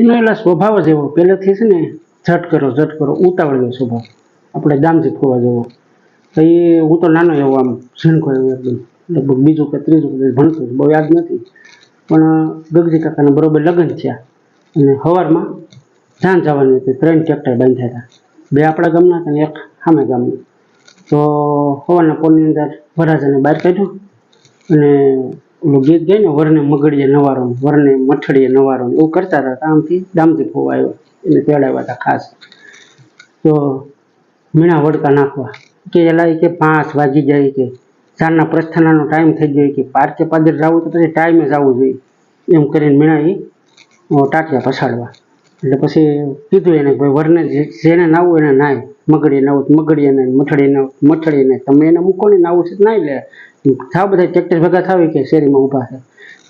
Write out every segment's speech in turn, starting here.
એનો એટલે સ્વભાવ જ એવો. પહેલેથી છે ને ઝટ કરો ઝટ કરો, ઉતાવળ્યો સ્વભાવ. આપણે દામજી ફોવા જેવો. તો એ, હું તો નાનો એવો આમ ઝીણકો એવો એકદમ. લગભગ બીજું કે ત્રીજું કે ભણતો બહુ યાદ નથી. પણ ગગજી કાકાના બરોબર લગ્ન થયા. અને સવારમાં જાન જવાની હતી, ત્રણ ટ્રેક્ટર બાંધ્યા હતા. બે આપણા ગામના હતા અને એક સામે ગામના. તો સવારના પોલની અંદર વરાજાને બહાર કાઢ્યું અને ઓલું ગીત ગાય ને, વરને મગડીએ નવારો વરને મઠડીએ નવારો એવું કરતા હતા કામથી દામથી ફોવાયો એને તેડાવ્યા હતા ખાસ. તો મીણા વડકા નાખવા. કે એલા કે પાંચ વાગી જાય કે સારના પ્રસ્થાનાનો ટાઈમ થઈ ગયો કે પાર્કે પાદર જવું તો પછી ટાઈમે જવું જોઈએ. એમ કરીને મીણા એ ટાટિયા પછાડવા. એટલે પછી કીધું એને ભાઈ વરને જેને નાવું એને નાય. મગડીએ નાવું તો મગડીએ ને મઠડીએ નાવું તો ને તમે એને મૂકો ને નાવું છે નાઈ લે થાવ બધા ટ્રેક્ટર ભેગા થાવી કે શેરીમાં ઊભા છે.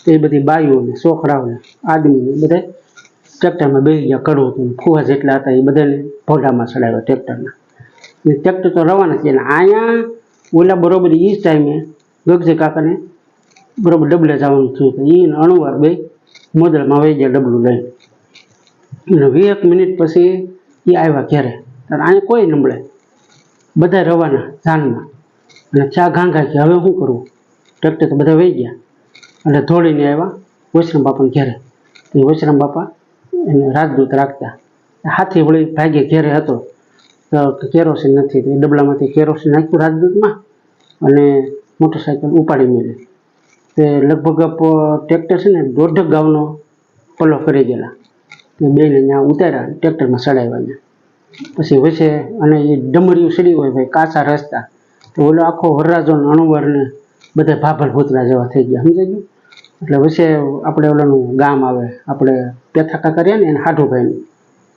તો એ બધી બાઈઓને છોકરાઓને આદમીને બધા ટ્રેક્ટરમાં બેસી ગયા કરવું હતું ફુવા જેટલા હતા એ બધાને ભોગામાં ચડાવ્યા ટ્રેક્ટરના ને. ટ્રેક્ટર તો રવાના છે અહીંયા ઓલા બરોબર એ જ ટાઈમે ગગજે કાકાને બરોબર ડબલે જવાનું થયું તો એ અણુવાર બે મોદળમાં વહી ગયા ડબલું લઈને. વીસ મિનિટ પછી એ આવ્યા ઘેરે. અહીંયા કોઈ નંબળે બધા રવાના જાનમાં અને ચા ઘાંઘા કે હવે શું કરવું? ટ્રેક્ટર તો બધા વહી ગયા. અને ધોળીને આવ્યા. વૈષ્ણવ બાપાને ઘેરે. એ વૈષ્ણવ બાપા એને રાજદૂત રાખતા. હાથી વળી ભાગે ઘેરે હતો. તો કેરોસીન નથી. તો એ ડબલામાંથી કેરોસીન નાખ્યું રાજદૂતમાં. અને મોટરસાઇકલ ઉપાડી મેળવી. તે લગભગ ટ્રેક્ટર છે ને દોઢ ગામનો પલો કરી ગયેલા. તે બેને ત્યાં ઉતાર્યા, ટ્રેક્ટરમાં ચડાવ્યા પછી વચ્ચે અને એ ડમરીયું સડી હોય ભાઈ, કાચા રસ્તા. તો ઓલો આખો વરરાજો અણુવરને બધા ભાભલ ભૂતરા જેવા થઈ ગયા સમજાઈ ગયું? એટલે વચ્ચે આપણે ઓલાનું ગામ આવે, આપણે પેથાકા કરીએ ને એને હાઠુભાઈનું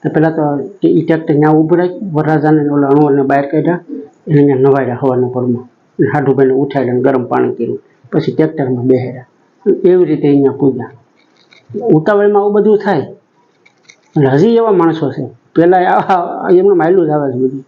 તો પહેલાં તો એ ટ્રેક્ટર ત્યાં ઊભું રાખ્યું, વરરાજાને ઓલા અણુવરને બહાર કાઢ્યા, એને ત્યાં નવાડ્યા હવાના પરમાં. અને હાઢુભાઈને ઉઠાડ્યા ગરમ પાણી કર્યું, પછી ટ્રેક્ટરમાં બેહાડ્યા એવી રીતે અહીંયા પૂજ્યા ઉતાવળમાં આવું બધું થાય. એટલે હજી એવા માણસો છે. પહેલાં એમને માયલું જ આવે છે બધું.